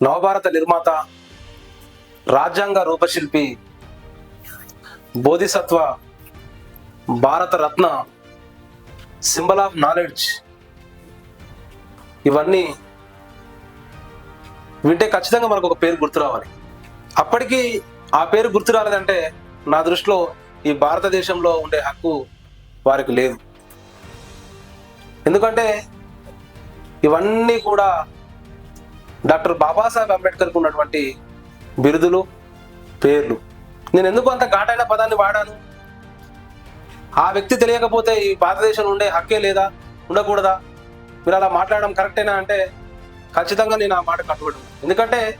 నవభారత నిర్మాత రాజ్యాంగ రూపశిల్పి Bodhisattva Bharat Ratna symbol of knowledge ఇవన్నీ వింటే ఖచ్చితంగా మనకు ఒక పేరు గుర్తు రావాలి. అప్పటికి ఆ పేరు గుర్తు రాలేదంటే నా దృష్టిలో ఈ భారతదేశంలో ఉండే హక్కు వారికి లేదు. ఎందుకంటే ఇవన్నీ కూడా డాక్టర్ బాబాసాహెబ్ అంబేద్కర్ ఉన్నటువంటి బిరుదులు పేర్లు. నేను ఎందుకు అంత ఘాటైన పదాన్ని వాడాను? ఆ వ్యక్తి తెలియకపోతే ఈ భారతదేశంలో ఉండే హక్కే లేదా? ఉండకూడదా? మీరు అలా మాట్లాడడం కరెక్టేనా అంటే ఖచ్చితంగా నేను ఆ మాట కట్టుబడి ఎందుకంటే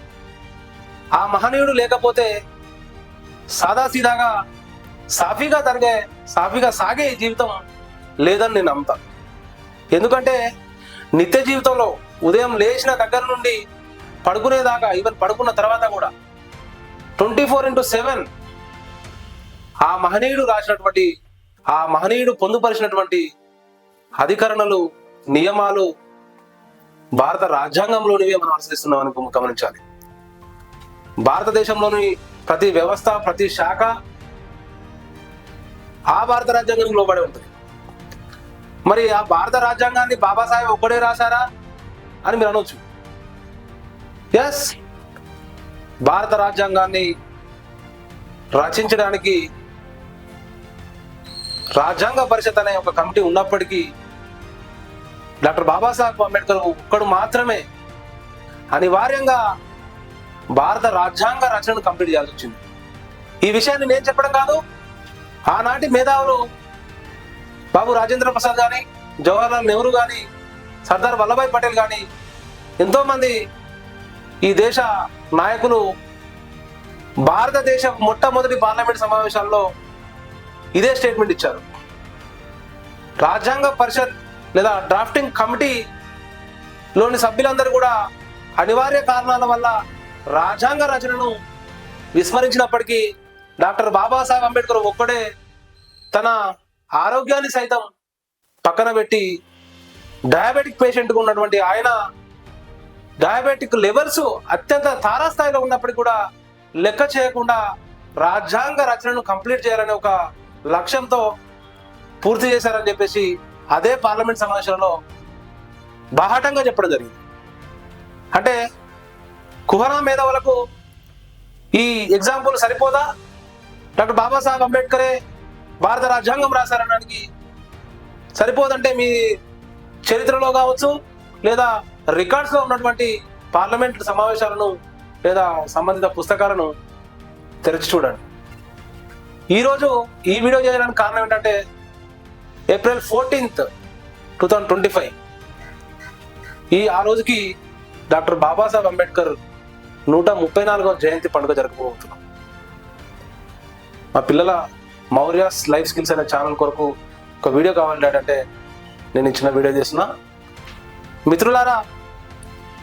ఆ మహనీయుడు లేకపోతే సాదాసీదాగా సాఫీగా తరిగే సాఫీగా సాగే ఈ జీవితం లేదని నేను నమ్ముతాను ఎందుకంటే నిత్య జీవితంలో ఉదయం లేచిన దగ్గర నుండి పడుకునేదాకా ఈవెన్ పడుకున్న తర్వాత కూడా ట్వంటీ ఫోర్ ఇంటూ సెవెన్ ఆ మహనీయుడు రాసినటువంటి ఆ మహనీయుడు పొందుపరిచినటువంటి అధికరణలు నియమాలు భారత రాజ్యాంగంలోనివే మనం అనుసరిస్తున్నామని గమనించాలి. భారతదేశంలోని ప్రతి వ్యవస్థ ప్రతి శాఖ ఆ భారత రాజ్యాంగం లోబడి ఉంటుంది. మరి ఆ భారత రాజ్యాంగాన్ని బాబాసాహెబ్ ఒక్కడే రాశారా? అని మీరు అనొచ్చు. ఎస్ భారత రాజ్యాంగాన్ని రచించడానికి రాజ్యాంగ పరిషత్ అనే ఒక కమిటీ ఉన్నప్పటికీ డాక్టర్ బాబాసాహెబ్ అంబేద్కర్ ఒక్కడు మాత్రమే అనివార్యంగా భారత రాజ్యాంగ రచనను కంప్లీట్ చేయాల్సి వచ్చింది. ఈ విషయాన్ని నేను చెప్పడం కాదు. ఆనాటి మేధావులు బాబు రాజేంద్ర ప్రసాద్ కానీ జవహర్లాల్ నెహ్రూ కానీ సర్దార్ వల్లభాయ్ పటేల్ కానీ ఎంతోమంది ఈ దేశ నాయకులు భారతదేశ మొట్టమొదటి పార్లమెంట్ సమావేశాల్లో ఇదే స్టేట్మెంట్ ఇచ్చారు. రాజ్యాంగ పరిషత్ లేదా డ్రాఫ్టింగ్ కమిటీ లోని సభ్యులందరూ కూడా అనివార్య కారణాల వల్ల రాజ్యాంగ రచనను విస్మరించినప్పటికీ డాక్టర్ బాబాసాహెబ్ అంబేద్కర్ ఒక్కడే తన ఆరోగ్యాన్ని సైతం పక్కన పెట్టి డయాబెటిక్ పేషెంట్గా ఉన్నటువంటి ఆయన డయాబెటిక్ లెవెల్స్ అత్యంత తారాస్థాయిలో ఉన్నప్పటికీ కూడా లెక్క చేయకుండా రాజ్యాంగ రచనను కంప్లీట్ చేయాలనే ఒక లక్ష్యంతో పూర్తి చేశారని చెప్పేసి అదే పార్లమెంట్ సమావేశంలో బాహాటంగా చెప్పడం జరిగింది. అంటే కుహరా మేధావులకు ఈ ఎగ్జాంపుల్ సరిపోదా? డాక్టర్ బాబాసాహెబ్ అంబేద్కరే భారత రాజ్యాంగం రాశారనడానికి సరిపోదంటే మీ చరిత్రలో కావచ్చు లేదా రికార్డ్స్లో ఉన్నటువంటి పార్లమెంట్ సమావేశాలను లేదా సంబంధిత పుస్తకాలను తెరిచి చూడండి. ఈరోజు ఈ వీడియో చేయడానికి కారణం ఏంటంటే April fourteenth two thousand twenty five ఈ ఆ రోజుకి డాక్టర్ బాబాసాహెబ్ అంబేద్కర్ నూట ముప్పై నాలుగో జయంతి పండుగ జరగబోతున్నాం మా పిల్లల మౌర్యాస్ లైఫ్ స్కిల్స్ అనే ఛానల్ కొరకు ఒక వీడియో కావాలి అంటే నేను ఇచ్చిన వీడియో చేసిన మిత్రులారా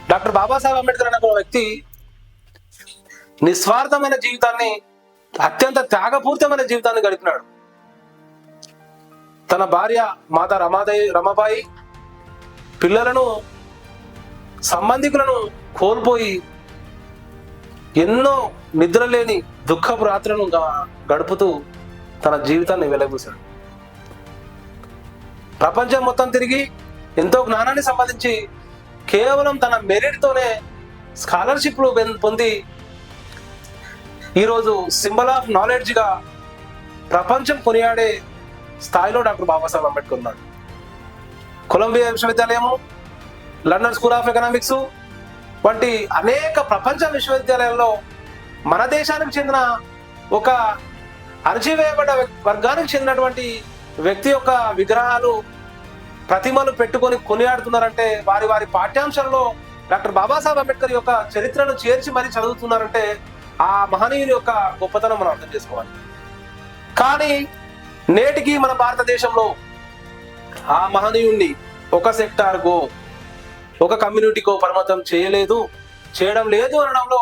డాక్టర్ బాబాసాహెబ్ అంబేద్కర్ అనే ఒక వ్యక్తి నిస్వార్థమైన జీవితాన్ని అత్యంత త్యాగపూర్తమైన జీవితాన్ని గడిపినాడు. తన భార్య మాత రమాదేవి రమాబాయి పిల్లలను సంబంధికులను కోల్పోయి ఎన్నో నిద్రలేని దుఃఖపు రాత్రులను గడుపుతూ తన జీవితాన్ని వెలగూశాడు ప్రపంచం మొత్తం తిరిగి ఎంతో జ్ఞానాన్ని సంపాదించి కేవలం తన మెరిట్తోనే స్కాలర్షిప్లు పొంది ఈరోజు సింబల్ ఆఫ్ నాలెడ్జ్గా ప్రపంచం కొనియాడే స్థాయిలో డాక్టర్ బాబాసాహెబ్ అంబేద్కర్ ఉన్నాడు కొలంబియా విశ్వవిద్యాలయము లండన్ స్కూల్ ఆఫ్ ఎకనామిక్స్ వంటి అనేక ప్రపంచ విశ్వవిద్యాలయాల్లో మన దేశానికి చెందిన ఒక అణచివేయబడ్డ వ్యక్- వర్గానికి చెందినటువంటి వ్యక్తి యొక్క విగ్రహాలు ప్రతిమలు పెట్టుకొని కొనియాడుతున్నారంటే వారి వారి పాఠ్యాంశాల్లో డాక్టర్ బాబాసాహెబ్ అంబేద్కర్ యొక్క చరిత్రను చేర్చి మరీ చదువుతున్నారంటే ఆ మహనీయుని యొక్క గొప్పతనం మనం అర్థం చేసుకోవాలి. కానీ నేటికి మన భారతదేశంలో ఆ మహనీయుణ్ణి ఒక సెక్టార్కో ఒక కమ్యూనిటీకో పరిమితం చేయలేదు చేయడం లేదు అనడంలో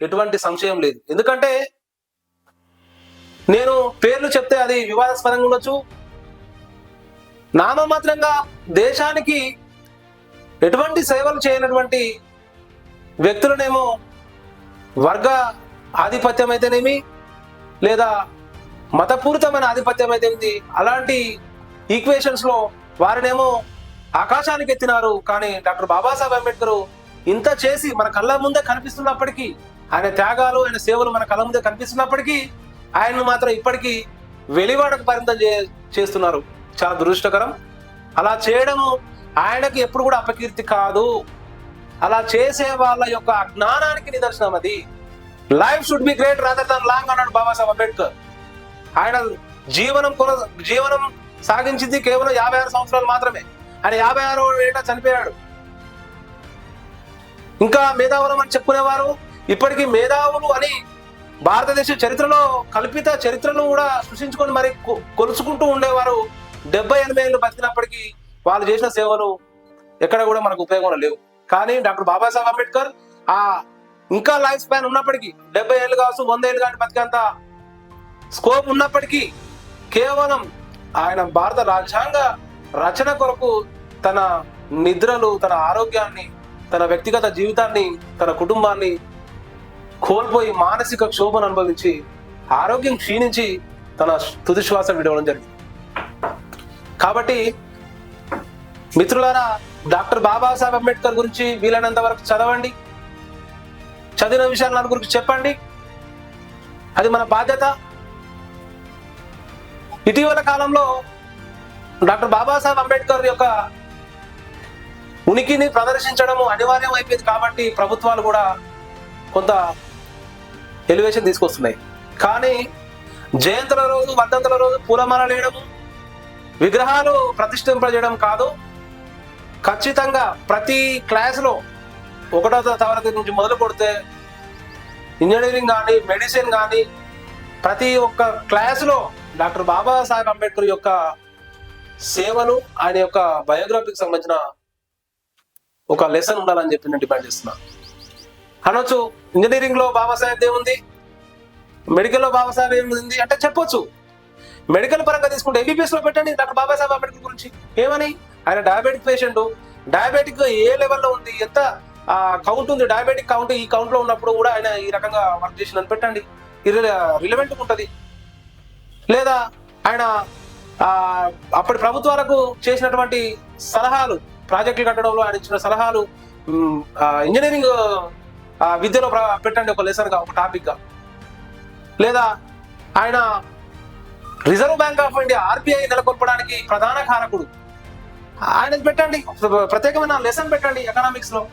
ఎటువంటి సంశయం లేదు. ఎందుకంటే నేను పేర్లు చెప్తే అది వివాదాస్పదంగా ఉండొచ్చు నామమాత్రంగా దేశానికి ఎటువంటి సేవలు చేయనటువంటి వ్యక్తులనేమో వర్గ ఆధిపత్యం అయితేనేమి లేదా మతపూరితమైన ఆధిపత్యం అయితే అలాంటి ఈక్వేషన్స్లో వారినేమో ఆకాశానికి ఎత్తినారు. కానీ డాక్టర్ బాబాసాహెబ్ అంబేద్కర్ ఇంత చేసి మన కళ్ళ ముందే కనిపిస్తున్నప్పటికీ ఆయన త్యాగాలు ఆయన సేవలు మన కళ్ళ ముందే కనిపిస్తున్నప్పటికీ ఆయనను మాత్రం ఇప్పటికీ వెలివాడకు పరిమితం చే చేస్తున్నారు. చాలా దురదృష్టకరం. అలా చేయడము ఆయనకి ఎప్పుడు కూడా అపకీర్తి కాదు. అలా చేసే వాళ్ళ యొక్క అజ్ఞానానికి నిదర్శనం అది. Life should be great rather than long అన్నాడు బాబాసాహెబ్ అంబేద్కర్. ఆయన జీవనం కొన జీవనం సాగించింది కేవలం యాభై ఆరు సంవత్సరాలు మాత్రమే. ఆయన యాభై ఆరు ఏటా చనిపోయాడు. ఇంకా మేధావులం అని చెప్పుకునేవారు. ఇప్పటికీ మేధావులు అని భారతదేశ చరిత్రలో కల్పిత చరిత్రను కూడా సృష్టించుకొని మరి కొలుచుకుంటూ ఉండేవారు. డెబ్బై ఎనభై ఏళ్ళు బతికినప్పటికీ వాళ్ళు చేసిన సేవలు ఎక్కడ కూడా మనకు ఉపయోగం లేవు. కానీ డాక్టర్ బాబాసాహెబ్ అంబేద్కర్ ఆ ఇంకా లైఫ్ స్పాన్ ఉన్నప్పటికీ డెబ్బై ఏళ్ళు కావచ్చు వంద ఏళ్ళు కానీ బతికేంత స్కోప్ ఉన్నప్పటికీ కేవలం ఆయన భారత రాజ్యాంగ రచన కొరకు తన నిద్రలు తన ఆరోగ్యాన్ని తన వ్యక్తిగత జీవితాన్ని తన కుటుంబాన్ని కోల్పోయి మానసిక క్షోభను అనుభవించి ఆరోగ్యం క్షీణించి తన తుది శ్వాస విడవడం జరిగింది. కాబట్టి మిత్రులారా డాక్టర్ బాబాసాహెబ్ అంబేద్కర్ గురించి వీలైనంత వరకు చదవండి. చదివిన విషయాలు నలుగురికి చెప్పండి. అది మన బాధ్యత. ఇటీవల కాలంలో డాక్టర్ బాబాసాహెబ్ అంబేద్కర్ యొక్క ఉనికిని ప్రదర్శించడము అనివార్యం అయిపోయింది కాబట్టి ప్రభుత్వాలు కూడా కొంత ఎలివేషన్ తీసుకొస్తున్నాయి. కానీ జయంతుల రోజు వర్ధంతుల రోజు పూలమాల వేయడము విగ్రహాలు ప్రతిష్ఠింపజేయడం కాదు. ఖచ్చితంగా ప్రతి క్లాసులో ఒకటో తరగతి నుంచి మొదలు కొడితే ఇంజనీరింగ్ కానీ మెడిసిన్ కానీ ప్రతి ఒక్క క్లాసులో డాక్టర్ బాబాసాహెబ్ అంబేద్కర్ యొక్క సేవలు ఆయన యొక్క బయోగ్రఫీకి సంబంధించిన ఒక లెసన్ ఉండాలని చెప్పి నేను డిమాండ్ చేస్తున్నా. అనొచ్చు ఇంజనీరింగ్లో బాబాసాహెబ్ ఏముంది? మెడికల్లో బాబాసాహెబ్ ఏముంది? అంటే చెప్పొచ్చు. మెడికల్ పరంగా తీసుకుంటే ఎంబీబీఎస్లో పెట్టండి డాక్టర్ బాబాసాహెబ్ అంబేద్కర్ గురించి. ఏమని? ఆయన డయాబెటిక్ పేషెంట్ డయాబెటిక్ ఏ లెవెల్లో ఉంది? ఎంత కౌంట్ ఉంది? డయాబెటిక్ కౌంట్ ఈ కౌంట్లో ఉన్నప్పుడు కూడా ఆయన ఈ రకంగా వర్క్ చేసిందని పెట్టండి. రిలవెంట్ ఉంటుంది. లేదా ఆయన అప్పటి ప్రభుత్వాలకు చేసినటువంటి సలహాలు ప్రాజెక్టులు కట్టడంలో ఆయన ఇచ్చిన సలహాలు ఇంజనీరింగ్ విద్యలో ప్ర- పెట్టండి ఒక లెసన్గా ఒక టాపిక్గా. లేదా ఆయన Reserve Bank of India RBI నెలకొల్పడానికి ప్రధాన కారకుడు. ఆయన పెట్టండి ప్రత్యేకమైన లెసన్ పెట్టండి ఎకనామిక్స్లో.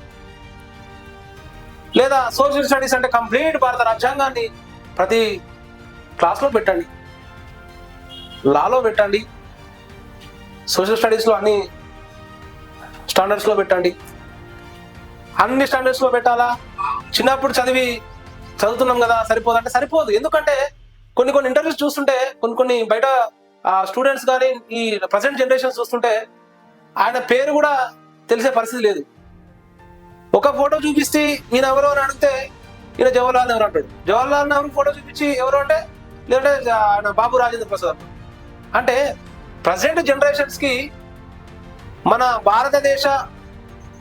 లేదా సోషల్ స్టడీస్ అంటే కంప్లీట్ భారత రాజ్యాంగాన్ని ప్రతి క్లాస్లో పెట్టండి. లాలో పెట్టండి. సోషల్ స్టడీస్లో అన్ని స్టాండర్డ్స్లో పెట్టండి. అన్ని స్టాండర్డ్స్లో పెట్టాలా? చిన్నప్పుడు చదివి చదువుతున్నాం కదా సరిపోదు అంటే సరిపోదు. ఎందుకంటే కొన్ని కొన్ని ఇంటర్వ్యూస్ చూస్తుంటే కొన్ని కొన్ని బయట స్టూడెంట్స్ కానీ ఈ ప్రజెంట్ జనరేషన్ చూస్తుంటే ఆయన పేరు కూడా తెలిసే పరిస్థితి లేదు. ఒక ఫోటో చూపిస్తే ఈయన ఎవరో అని అడిగితే ఈయన జవహర్లాల్ నెహ్రూ అంటాడు. జవహర్లాల్ నెహ్రూ ఫోటో చూపించి ఎవరు అంటే లేదంటే ఆయన బాబు రాజేంద్ర ప్రసాద్ అంటే ప్రజెంట్ జనరేషన్స్కి మన భారతదేశ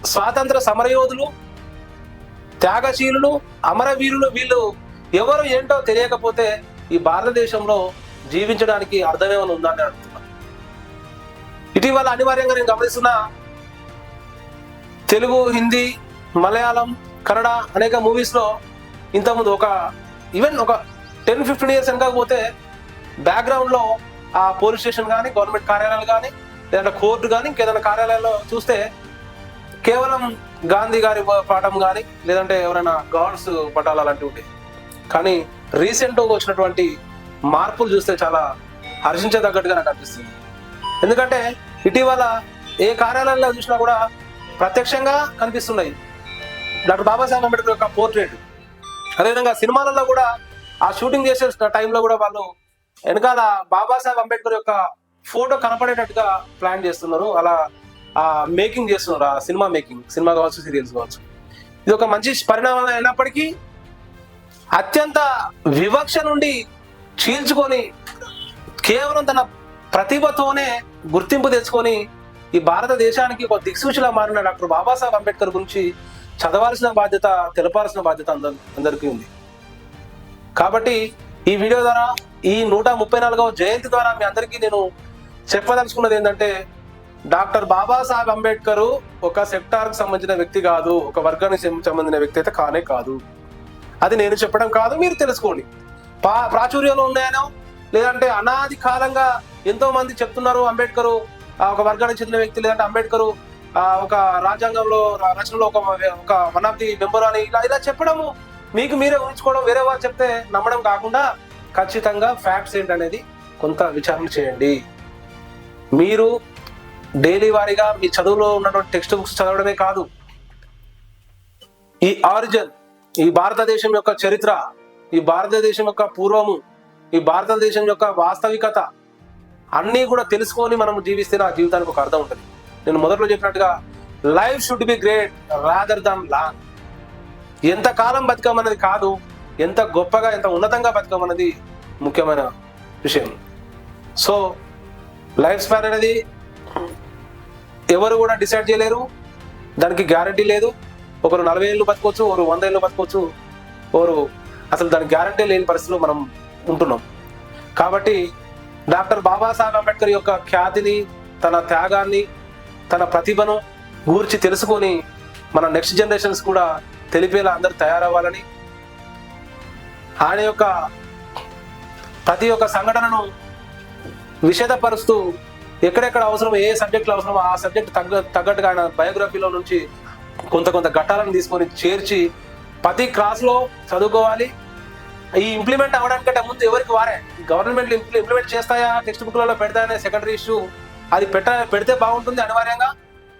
స్వాతంత్ర సమరయోధులు త్యాగశీలులు అమరవీరులు వీళ్ళు ఎవరు ఏంటో తెలియకపోతే ఈ భారతదేశంలో జీవించడానికి అర్థమేమైనా ఉందని అడుగుతున్నా. ఇటీవల అనివార్యంగా నేను గమనిస్తున్న తెలుగు హిందీ మలయాళం కన్నడ అనేక మూవీస్లో ఇంతకుముందు ఒక ఈవెన్ ఒక టెన్ ఫిఫ్టీన్ ఇయర్స్ వెనకపోతే పోతే లో ఆ పోలీస్ స్టేషన్ కానీ గవర్నమెంట్ కార్యాలయాలు కానీ లేదంటే కోర్టు కానీ ఇంకేదైనా కార్యాలయాల్లో చూస్తే కేవలం గాంధీ గారి పాఠం కానీ లేదంటే ఎవరైనా గాడ్స్ పటాలు అలాంటివి ఉంటాయి. కానీ రీసెంట్గా వచ్చినటువంటి మార్పులు చూస్తే చాలా హర్షించేదగ్గట్టుగా నాకు అనిపిస్తుంది ఎందుకంటే ఇటీవల ఏ కార్యాలయంలో చూసినా కూడా ప్రత్యక్షంగా కనిపిస్తున్నాయి. డాక్టర్ బాబాసాహెబ్ అంబేద్కర్ యొక్క పోర్ట్రేట్. అదేవిధంగా సినిమాలలో కూడా ఆ షూటింగ్ చేసే టైంలో కూడా వాళ్ళు వెనకాల బాబాసాహెబ్ అంబేద్కర్ యొక్క ఫోటో కనపడేటట్టుగా ప్లాన్ చేస్తున్నారు. అలా ఆ మేకింగ్ చేస్తున్నారు. ఆ సినిమా మేకింగ్ సినిమా కావచ్చు సీరియల్స్ కావచ్చు. ఇది ఒక మంచి పరిణామం అయినప్పటికీ అత్యంత వివక్ష నుండి చీల్చుకొని కేవలం తన ప్రతిభతోనే గుర్తింపు తెచ్చుకొని ఈ భారతదేశానికి ఒక దిక్సూచిలా మారిన డాక్టర్ బాబాసాహెబ్ అంబేద్కర్ గురించి చదవాల్సిన బాధ్యత తెలపాల్సిన బాధ్యత అందరి అందరికీ ఉంది. కాబట్టి ఈ వీడియో ద్వారా ఈ నూట ముప్పై నాలుగవ జయంతి ద్వారా మీ అందరికీ నేను చెప్పదలుచుకున్నది ఏంటంటే డాక్టర్ బాబాసాహెబ్ అంబేద్కర్ ఒక సెక్టార్కి సంబంధించిన వ్యక్తి కాదు ఒక వర్గానికి సంబంధించిన వ్యక్తి అయితే కానే కాదు. అది నేను చెప్పడం కాదు మీరు తెలుసుకోండి. పా ప్రాచుర్యంలో ఉన్నాయనో లేదంటే అనాది కాలంగా ఎంతో మంది చెప్తున్నారు అంబేద్కర్ ఒక వర్గానికి చెందిన వ్యక్తి లేదంటే అంబేద్కర్ ఒక రాజ్యాంగంలో రచనలో ఒక ఒక వన్ ఆఫ్ ది మెంబర్ అని ఇలా ఇలా చెప్పడము. మీకు మీరే ఊహించుకోవడం వేరే వారు చెప్తే నమ్మడం కాకుండా ఖచ్చితంగా ఫ్యాక్ట్స్ ఏంటనేది కొంత విచారణ చేయండి. మీరు డైలీ వారీగా మీ చదువులో ఉన్నటువంటి టెక్స్ట్ బుక్స్ చదవడమే కాదు ఈ ఆరిజిన్ ఈ భారతదేశం యొక్క చరిత్ర ఈ భారతదేశం యొక్క పూర్వము ఈ భారతదేశం యొక్క వాస్తవికత అన్నీ కూడా తెలుసుకొని మనం జీవిస్తే నా జీవితానికి ఒక అర్థం ఉంటుంది. నేను మొదట్లో చెప్పినట్టుగా life should be great rather than long ఎంత కాలం బతకమన్నది కాదు ఎంత గొప్పగా ఎంత ఉన్నతంగా బతకమన్నది ముఖ్యమైన విషయం. సో లైఫ్ స్పాన్ అనేది ఎవరు కూడా డిసైడ్ చేయలేరు దానికి గ్యారంటీ లేదు. ఒకరు నలభై ఏళ్ళు బతకొచ్చు ఒకరు వంద ఏళ్ళు బతకొచ్చు ఒకరు అసలు దాని గ్యారంటీ లేని పరిస్థితిలో మనం ఉంటున్నాం. కాబట్టి డాక్టర్ బాబాసాహెబ్ అంబేద్కర్ యొక్క ఖ్యాతిని తన త్యాగాన్ని తన ప్రతిభను గూర్చి తెలుసుకొని మన నెక్స్ట్ జనరేషన్స్ కూడా తెలిపేలా అందరూ తయారవ్వాలని ఆయన యొక్క ప్రతి ఒక్క సంఘటనను విషదపరుస్తూ ఎక్కడెక్కడ అవసరం ఏ సబ్జెక్టులు అవసరమో ఆ సబ్జెక్ట్ తగ్గ తగ్గట్టుగా ఆయన బయోగ్రఫీలో నుంచి కొంత కొంత ఘట్టాలను తీసుకొని చేర్చి ప్రతి క్లాస్లో చదువుకోవాలి. ఈ ఇంప్లిమెంట్ అవ్వడానికంటే ముందు ఎవరికి వారే? గవర్నమెంట్ ఇంప్లిమెంట్ చేస్తాయా? టెక్స్ట్ బుక్లలో పెడతాయనే సెకండరీ ఇష్యూ అది పెట్ట పెడితే బాగుంటుంది అనివార్యంగా.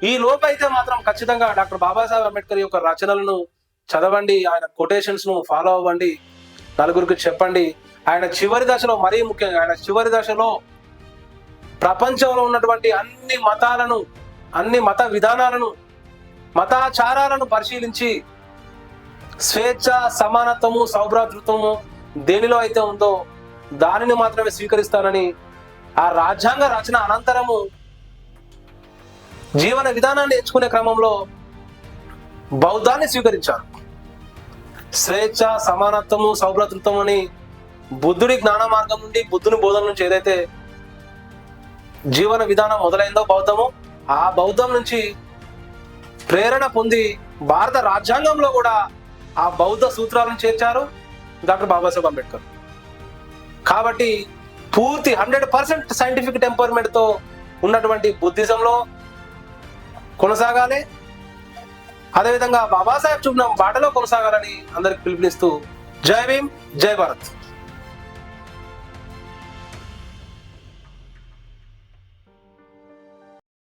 ఈ లోపు అయితే మాత్రం ఖచ్చితంగా డాక్టర్ బాబాసాహెబ్ అంబేద్కర్ యొక్క రచనలను చదవండి. ఆయన కొటేషన్స్ను ఫాలో అవ్వండి. నలుగురికి చెప్పండి. ఆయన చివరి దశలో మరీ ముఖ్యంగా ఆయన చివరి దశలో ప్రపంచంలో ఉన్నటువంటి అన్ని మతాలను అన్ని మత విధానాలను మతాచారాలను పరిశీలించి స్వేచ్ఛ సమానత్వము సౌభ్రాతృత్వము దేనిలో అయితే ఉందో దానిని మాత్రమే స్వీకరిస్తానని ఆ రాజ్యాంగ రచన అనంతరము జీవన విధానాన్ని ఎంచుకునే క్రమంలో బౌద్ధాన్ని స్వీకరించారు. స్వేచ్ఛ సమానత్వము సౌభ్రాతృత్వం అని బుద్ధుడి జ్ఞాన మార్గం నుండి బుద్ధుని బోధన నుంచి ఏదైతే జీవన విధానం మొదలైందో బౌద్ధము ఆ బౌద్ధం నుంచి ప్రేరణ పొంది భారత రాజ్యాంగంలో కూడా ఆ బౌద్ధ సూత్రాలను చేర్చారు డాక్టర్ బాబాసాహెబ్ అంబేద్కర్. కాబట్టి పూర్తి హండ్రెడ్ పర్సెంట్ సైంటిఫిక్ టెంపర్మెంట్తో ఉన్నటువంటి బుద్ధిజంలో కొనసాగాలి. అదేవిధంగా బాబాసాహెబ్ చూపిన బాటలో కొనసాగాలని అందరికి పిలుపునిస్తూ జై భీమ్ జై భారత్.